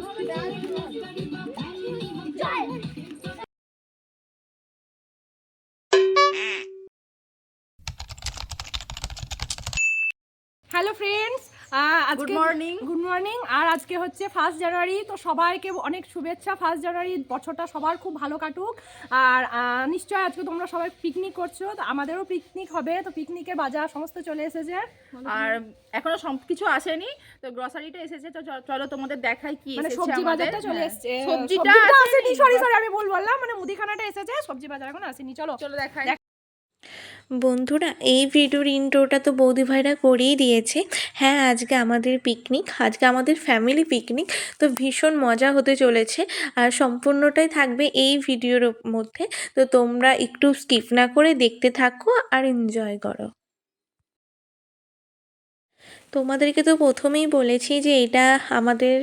Oh my God. Good morning. Good morning আর আজকে হচ্ছে first January তো সবাইকে অনেক শুভেচ্ছা। ফার্স্ট জানুয়ারি বছরটা সবার খুব ভালো কাটুক। আর নিশ্চয়ই আজকে তোমরা সবাই পিকনিক করছ তো আমাদেরও পিকনিক হবে। তো পিকনিকের বাজার সমস্ত চলে এসেছে। আর এখনও সব কিছু আসেনি তো গ্রসারিটা এসেছে। তো চলো তোমাদের দেখাই কি মানে এসেছে সবজি। বাজারটা চলে হ্যাঁ। এসেছে। সবজিটা আসেনি। সরি সরি আমি ভুল বললাম। মানে মুদিখানাটা এসেছে সবজি বাজার এখন আসেনি। চলো। চলো দেখাই। দেখ- বন্ধুরা, এই ভিডিওর ইন্ট্রোটা তো বৌদি ভাইরা করেই দিয়েছে। হ্যাঁ আজকে আমাদের পিকনিক আজকে আমাদের ফ্যামিলি পিকনিক তো ভীষণ মজা হতে চলেছে। আর সম্পূর্ণটাই থাকবে এই ভিডিওর মধ্যে। তো তোমরা একটু স্কিপ না করে দেখতে থাকো আর এনজয় করো। তোমাদেরকে তো প্রথমেই বলেছি যে এটা আমাদের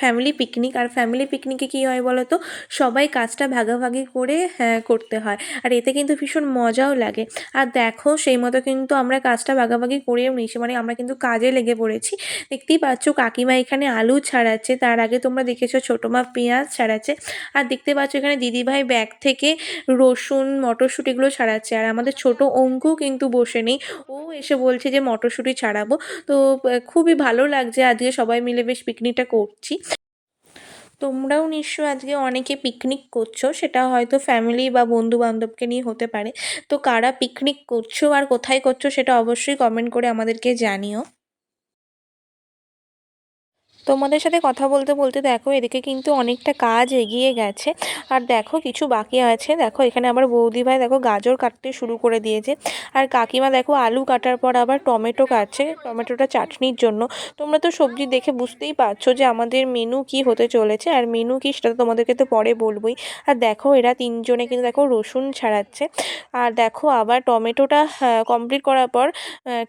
ফ্যামিলি পিকনিক আর ফ্যামিলি পিকনিকে কী হয় বলো তো সবাই কাজটা ভাগাভাগি করে হ্যাঁ, করতে হয়। আর এতে কিন্তু ভীষণ মজাও লাগে। আর দেখো সেই মতো কিন্তু আমরা কাজটা ভাগাভাগি করেও নিয়েছি। মানে আমরা কিন্তু কাজে লেগে পড়েছি। দেখতেই পাচ্ছ কাকিমা এখানে আলু ছাড়াচ্ছে। তার আগে তোমরা দেখেছ ছোটো মা পেঁয়াজ ছাড়াচ্ছে। আর দেখতে পাচ্ছ এখানে দিদিভাই ব্যাগ থেকে রসুন মটরশুঁটি এগুলো ছাড়াচ্ছে। আর আমাদের ছোট অঙ্কু কিন্তু বসে নেই। ও এসে বলছে যে মটরশুঁটি ছাড়াবো। তো খুবই ভালো লাগছে। আজকে সবাই মিলে বেশ পিকনিকটা করছি। তোমরাও নিশ্চয় আজকে অনেকে পিকনিক করছ। সেটা হয়তো ফ্যামিলি বা বন্ধু বান্ধবকে নিয়ে হতে পারে। তো কারা পিকনিক করছ আর কোথায় করছ সেটা অবশ্যই কমেন্ট করে আমাদেরকে জানিও। তোমাদের সাথে কথা বলতে বলতে দেখো এদিকে কিন্তু অনেকটা কাজ এগিয়ে গেছে। আর দেখো কিছু বাকি আছে। দেখো এখানে আবার বৌদি ভাই দেখো গাজর কাটতে শুরু করে দিয়েছে। আর কাকিমা দেখো আলু কাটার পর আবার টমেটো কাটছে। টমেটোটা চাটনির জন্য। তোমরা তো সবজি দেখে বুঝতেই পারছ যে আমাদের মেনু কি হতে চলেছে। আর মেনু কি সেটা তোমাদেরকে তো পরে বলবোই। আর দেখো এরা তিনজনে কিন্তু দেখো রসুন ছাড়াচ্ছে। আর দেখো আবার টমেটোটা কমপ্লিট করার পর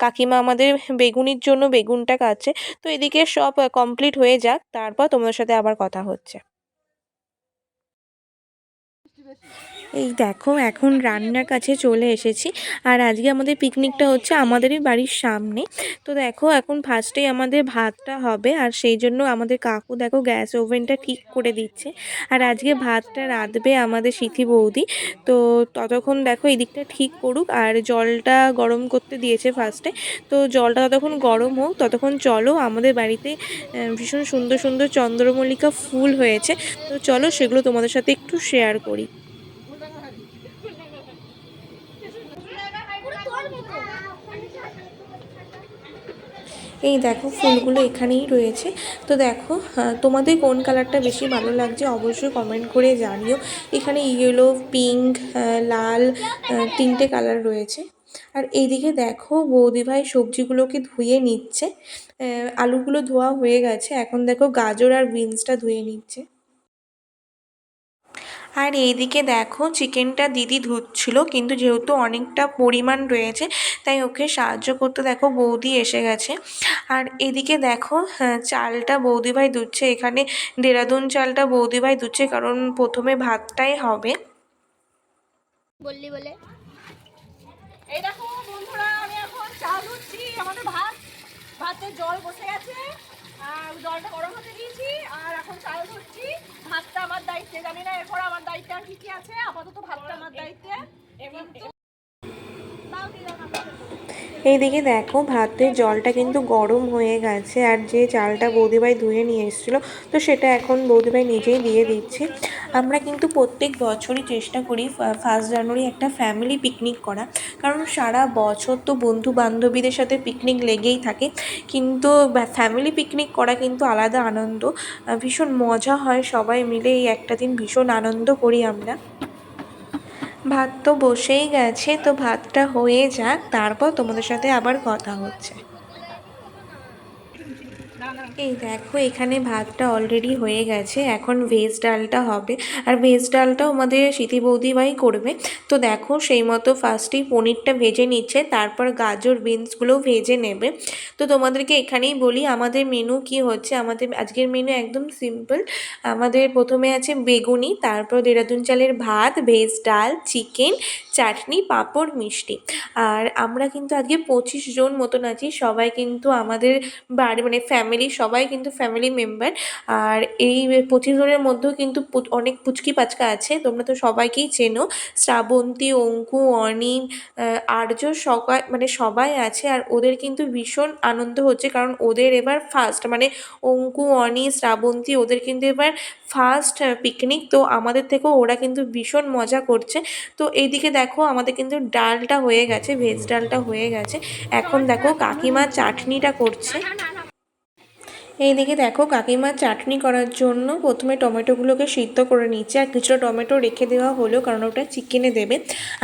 কাকিমা আমাদের বেগুনির জন্য বেগুনটা কাটছে। তো এদিকে সব কমপ্লিট হয়ে যাক তারপর তোমাদের সাথে আবার কথা হচ্ছে। এই দেখো, এখন রান্নার কাছে চলে এসেছি। আর আজকে আমাদের পিকনিকটা হচ্ছে আমাদেরই বাড়ির সামনে। তো দেখো, এখন ফার্স্টেই আমাদের ভাতটা হবে। আর সেই জন্য আমাদের কাকু দেখো গ্যাস ওভেনটা ঠিক করে দিচ্ছে। আর আজকে ভাতটা রাঁধবে আমাদের সিথি বৌদি। তো ততক্ষণ দেখো এই দিকটা ঠিক করুক। আর জলটা গরম করতে দিয়েছে ফার্স্টে তো জলটা ততক্ষণ গরম হোক, ততক্ষণ চলো আমাদের বাড়িতে ভীষণ সুন্দর সুন্দর চন্দ্রমল্লিকা ফুল হয়েছে। তো চলো সেগুলো তোমাদের সাথে একটু শেয়ার করি। এই দেখো ফুলগুলো এখানেই রয়েছে। তো দেখো তোমাদের কোন কালারটা বেশি ভালো লাগছে অবশ্যই কমেন্ট করে জানিও। এখানে ইয়েলো পিঙ্ক লাল তিনটে কালার রয়েছে। আর এইদিকে দেখো বৌদিভাই সবজিগুলোকে ধুয়ে নিচ্ছে। আলুগুলো ধোয়া হয়ে গেছে। এখন দেখো গাজর আর বিনসটা ধুয়ে নিচ্ছে। আর এইদিকে দেখো চিকেনটা দিদি ধুচ্ছিল কিন্তু যেহেতু অনেকটা পরিমাণ রয়েছে তাই ওকে সাহায্য করতে দেখো বৌদি এসে গেছে। আর এদিকে দেখো হ্যাঁ, চালটা বৌদিভাই ধুচ্ছে এখানে দেরাদুন চালটা বৌদিভাই ধুচ্ছে কারণ প্রথমে ভাতটাই হবে। বললি বলে। দেখো বন্ধুরা আমি এখন চাল ধুচ্ছি আমাদের ভাত। ভাতে জল বসে গেছে। জলটা গরম হতে দিয়েছি আর এখন চাল ধরছি। ভাতটা আমার দায়িত্বে জানি না এরপর আমার দায়িত্বে আর কি কি আছে। আপাতত ভাতটা আমার দায়িত্বে। কিন্তু। এইদিকে দেখো, ভাতের জলটা কিন্তু গরম হয়ে গেছে আর যে চালটা বৌদিভাই ধুয়ে নিয়ে এসেছিল, তো সেটা এখন বৌদিভাই নিজেই দিয়ে দিচ্ছে। আমরা কিন্তু প্রত্যেক বছরই চেষ্টা করি ফার্স্ট জানুয়ারি একটা ফ্যামিলি পিকনিক করা, কারণ সারা বছর তো বন্ধু বান্ধবীদের সাথে পিকনিক লেগেই থাকে, কিন্তু ফ্যামিলি পিকনিক করা কিন্তু আলাদা আনন্দ। ভীষণ মজা হয়, সবাই মিলে এই একটা দিন ভীষণ আনন্দ করি আমরা। ভাত তো বসেই গেছে তো ভাতটা হয়ে যাক তারপর তোমাদের সাথে আবার কথা হচ্ছে। এই দেখো, এখানে ভাতটা অলরেডি হয়ে গেছে। এখন ভেজ ডালটা হবে। আর ভেজ ডালটাও আমাদের স্মৃতি বৌদিভাই করবে। তো দেখো, সেই মতো ফার্স্টেই পনিরটা ভেজে নিচ্ছে, তারপর গাজর বিনসগুলোও ভেজে নেবে। তো তোমাদেরকে এখানেই বলি, আমাদের মেনু কি হচ্ছে? আমাদের আজকের মেনু একদম সিম্পল আমাদের প্রথমে আছে বেগুনি, তারপর দেরাদুন চালের ভাত ভেজ ডাল চিকেন চাটনি, পাঁপড়, মিষ্টি। আর আমরা কিন্তু আজকে পঁচিশ জন মতন আছি। সবাই কিন্তু আমাদের বাড়ি মানে ফ্যামিলি ফ্যামিলি সবাই কিন্তু ফ্যামিলি মেম্বার আর এই পঁচিশ জনের মধ্যেও কিন্তু অনেক পুচকি পাচকা আছে। তোমরা তো সবাইকেই চেনো। শ্রাবন্তী, অঙ্কু অনিম আর্য সবাই মানে সবাই আছে। আর ওদের কিন্তু ভীষণ আনন্দ হচ্ছে। কারণ ওদের এবার ফার্স্ট মানে অঙ্কু অনি শ্রাবন্তী, ওদের কিন্তু এবার ফার্স্ট পিকনিক তো আমাদের থেকেও ওরা কিন্তু ভীষণ মজা করছে। তো এইদিকে দেখো, আমাদের কিন্তু ডালটা হয়ে গেছে ভেজ ডালটা হয়ে গেছে। এখন দেখো কাকিমা চাটনিটা করছে। এইদিকে দেখো কাকিমা চাটনি করার জন্য প্রথমে টমেটোগুলোকে সিদ্ধ করে নিচ্ছে। আর কিছুটা টমেটো রেখে দেওয়া হলো কারণ ওটা চিকেনে দেবে।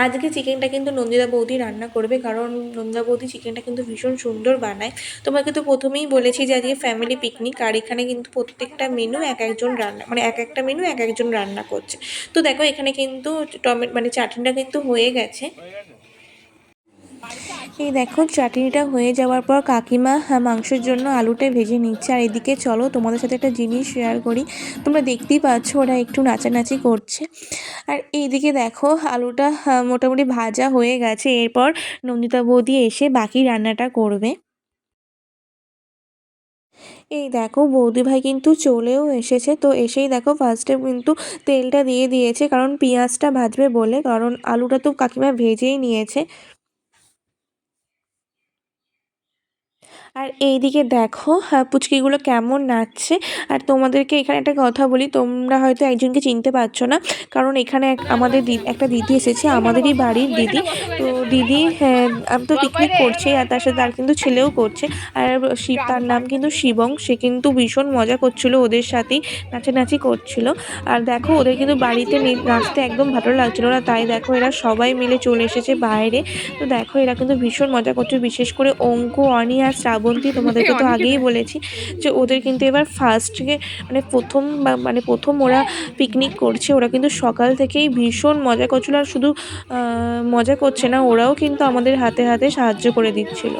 আজকে চিকেনটা কিন্তু নন্দিতা বৌদি রান্না করবে কারণ নন্দিতা বৌদি চিকেনটা কিন্তু ভীষণ সুন্দর বানায়। তোমাকে তো প্রথমেই বলেছি যে আজকে ফ্যামিলি পিকনিক আর এখানে কিন্তু প্রত্যেকটা মেনু এক একজন রান্না মানে এক একটা মেনু এক একজন রান্না করছে। তো দেখো এখানে কিন্তু টমেটো মানে চাটনিটা কিন্তু হয়ে গেছে। এই দেখো চাটনিটা হয়ে যাওয়ার পর কাকিমা হ্যাঁ, মাংসের জন্য আলুটা ভেজে নিচ্ছে। আর এদিকে চলো তোমাদের সাথে একটা জিনিস শেয়ার করি। তোমরা দেখতেই পাচ্ছ ওরা একটু নাচানাচি করছে। আর এইদিকে দেখো আলুটা হ্যাঁ, মোটামুটি ভাজা হয়ে গেছে। এরপর নন্দিতা বৌদি এসে বাকি রান্নাটা করবে। এই দেখো বৌদি ভাই কিন্তু চলেও এসেছে। তো এসেই দেখো ফার্স্টে কিন্তু তেলটা দিয়ে দিয়েছে কারণ পেঁয়াজটা ভাজবে বলে। কারণ আলুটা তো কাকিমা ভেজেই নিয়েছে। আর এইদিকে দেখো হ্যাঁ, পুচকিগুলো কেমন নাচছে। আর তোমাদেরকে এখানে একটা কথা বলি তোমরা হয়তো একজনকে চিনতে পারছ না কারণ এখানে আমাদের একটা দিদি এসেছে আমাদেরই বাড়ির দিদি। তো দিদি হ্যাঁ, আমি তো পিকনিক করছে আর তার সাথে তার কিন্তু ছেলেও করছে। আর শিব তার নাম কিন্তু শিবং সে কিন্তু ভীষণ মজা করছিল ওদের সাথেই নাচানাচি করছিল। আর দেখো ওদের কিন্তু বাড়িতে নাচতে একদম ভালো লাগছিল না তাই দেখো এরা সবাই মিলে চলে এসেছে বাইরে। তো দেখো এরা কিন্তু ভীষণ মজা করছে বিশেষ করে অঙ্কু অনি আর শ্রাবন্তী তোমাদেরকে তো আগেই বলেছি যে ওদের কিন্তু এবার ফার্স্টে মানে প্রথম বা- মানে প্রথম ওরা পিকনিক করছে ওরা কিন্তু সকাল থেকেই ভীষণ মজা করছিল। আর শুধু আহ, মজা করছে না ওরাও কিন্তু আমাদের হাতে হাতে সাহায্য করে দিচ্ছিল।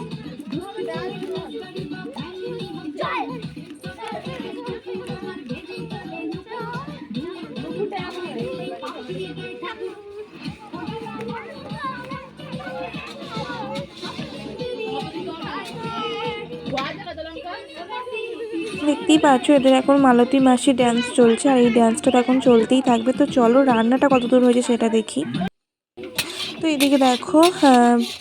দেখতেই পাচ্ছ, এদের এখন মালতী মাসি ড্যান্স চলছে, আর এই ড্যান্সটা এখন চলতেই থাকবে। তো চলো, রান্নাটা কতদূর হয়েছে সেটা দেখি। তো এদিকে দেখো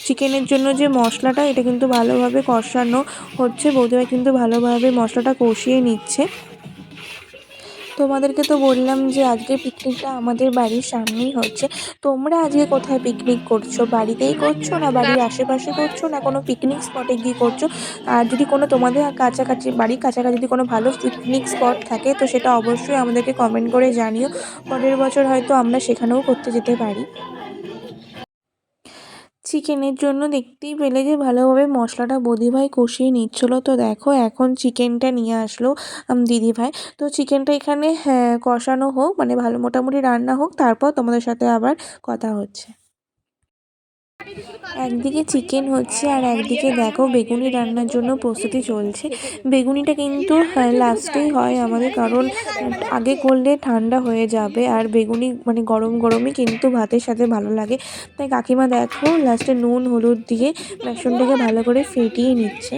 চিকেনের জন্য যে মশলাটা, এটা কিন্তু ভালোভাবে কষানো হচ্ছে। বৌদিরা কিন্তু ভালোভাবে মশলাটা কষিয়ে নিচ্ছে। তোমাদেরকে তো বললাম যে আজকে পিকনিকটা আমাদের বাড়ির সামনেই হচ্ছে। তোমরা আজকে কোথায় পিকনিক করছ? বাড়িতেই করছ না বাড়ির আশেপাশে করছ না কোনো পিকনিক স্পটে গিয়ে করছ? আর যদি কোনো তোমাদের কাছাকাছি, বাড়ির কাছাকাছি যদি কোনো ভালো পিকনিক স্পট থাকে, তো সেটা অবশ্যই আমাদেরকে কমেন্ট করে জানিও। পরের বছর হয়তো আমরা সেখানেও করতে যেতে পারি। চিকেনের জন্য দেখতেই পেলে যে ভালোভাবে মশলাটা বদিভাই কষিয়ে নিচ্ছিল। তো দেখো এখন চিকেনটা নিয়ে আসলো দিদিভাই। তো চিকেনটা এখানে হ্যাঁ, কষানো হোক মানে ভালো মোটামুটি রান্না হোক তারপর তোমাদের সাথে আবার কথা হচ্ছে। একদিকে চিকেন হচ্ছে আর একদিকে দেখো বেগুনি রান্নার জন্য প্রস্তুতি চলছে। বেগুনিটা কিন্তু লাস্টেই হয় আমাদের কারণ আগে করলে ঠান্ডা হয়ে যাবে আর বেগুনি মানে গরম গরমই কিন্তু ভাতের সাথে ভালো লাগে। তাই কাকিমা দেখো লাস্টে নুন, হলুদ দিয়ে বেসনটাকে ভালো করে ফেটিয়ে নিচ্ছে।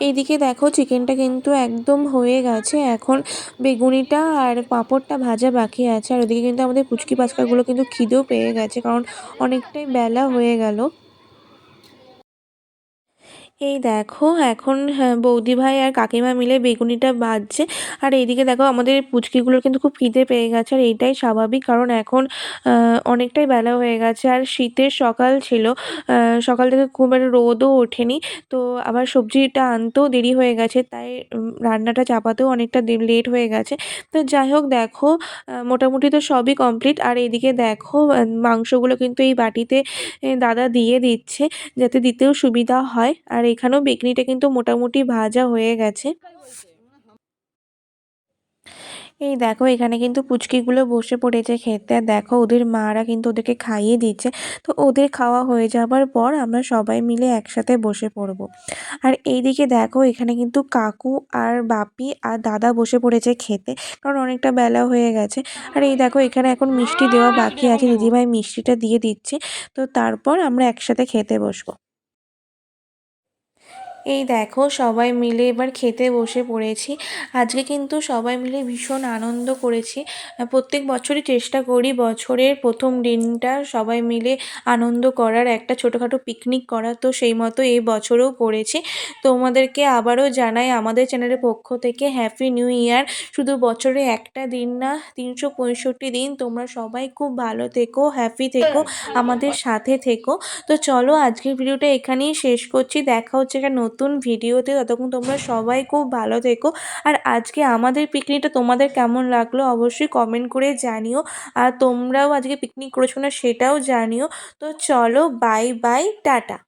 এইদিকে দেখো চিকেনটা কিন্তু একদম হয়ে গেছে। এখন বেগুনিটা আর পাঁপড়টা ভাজা বাকি আছে। আর ওদিকে কিন্তু আমাদের পুচকি পাচকাগুলো কিন্তু খিদেও পেয়ে গেছে, কারণ অনেকটাই বেলা হয়ে গেল। এই দেখো এখন হ্যাঁ, বৌদি ভাই আর কাকিমা মিলে বেগুনিটা বাজছে আর এইদিকে দেখো আমাদের পুচকিগুলোর কিন্তু খুব খিদে পেয়ে গেছে আর এইটাই স্বাভাবিক কারণ এখন অনেকটাই বেলা হয়ে গেছে আর শীতের সকাল ছিল। সকাল থেকে খুব একটা রোদও ওঠেনি তো আবার সবজিটা আনতেও দেরি হয়ে গেছে তাই রান্নাটা চাপাতেও অনেকটা লেট হয়ে গেছে। তো যাই হোক দেখো মোটামুটি তো সবই কমপ্লিট আর এইদিকে দেখো মাংসগুলো কিন্তু এই বাটিতে দাদা দিয়ে দিচ্ছে যাতে দিতেও সুবিধা হয় আর এখানেও বেকনিটা কিন্তু মোটামুটি ভাজা হয়ে গেছে। এই দেখো, এখানে কিন্তু পুচকিগুলো বসে পড়েছে খেতে। আর দেখো, ওদের মারা কিন্তু ওদেরকে খাইয়ে দিচ্ছে। তো ওদের খাওয়া হয়ে যাবার পর আমরা সবাই মিলে একসাথে বসে পড়ব। আর এইদিকে দেখো, এখানে কিন্তু কাকু আর বাপি আর দাদা বসে পড়েছে খেতে, কারণ অনেকটা বেলা হয়ে গেছে। আর এই দেখো, এখানে এখন মিষ্টি দেওয়া বাকি আছে। দিদিভাই মিষ্টিটা দিয়ে দিচ্ছে। তো তারপর আমরা একসাথে খেতে বসবো। এই দেখো সবাই মিলে এবার খেতে বসে পড়েছি। আজকে কিন্তু সবাই মিলে ভীষণ আনন্দ করেছি। প্রত্যেক বছরই চেষ্টা করি বছরের প্রথম দিনটা সবাই মিলে আনন্দ করার। একটা ছোটোখাটো পিকনিক করা তো সেই মতো এই বছরও করেছি। তোমাদেরকে আবারও জানাই আমাদের চ্যানেলের পক্ষ থেকে হ্যাপি নিউ ইয়ার শুধু বছরে একটা দিন না, তিনশো পঁয়ষট্টি দিন তোমরা সবাই খুব ভালো থেকো হ্যাপি থেকো, আমাদের সাথে থেকো। তো চলো আজকের ভিডিওটা এখানেই শেষ করছি। দেখা হচ্ছে একটা নতুন ভিডিওতে, ততক্ষণ তোমরা সবাই খুব ভালো থেকো। আর আজকে আমাদের পিকনিকটা তোমাদের কেমন লাগল অবশ্যই কমেন্ট করে জানিও। আর তোমরাও আজকে পিকনিক করেছ না সেটাও জানিও। তো চলো বাই বাই টাটা।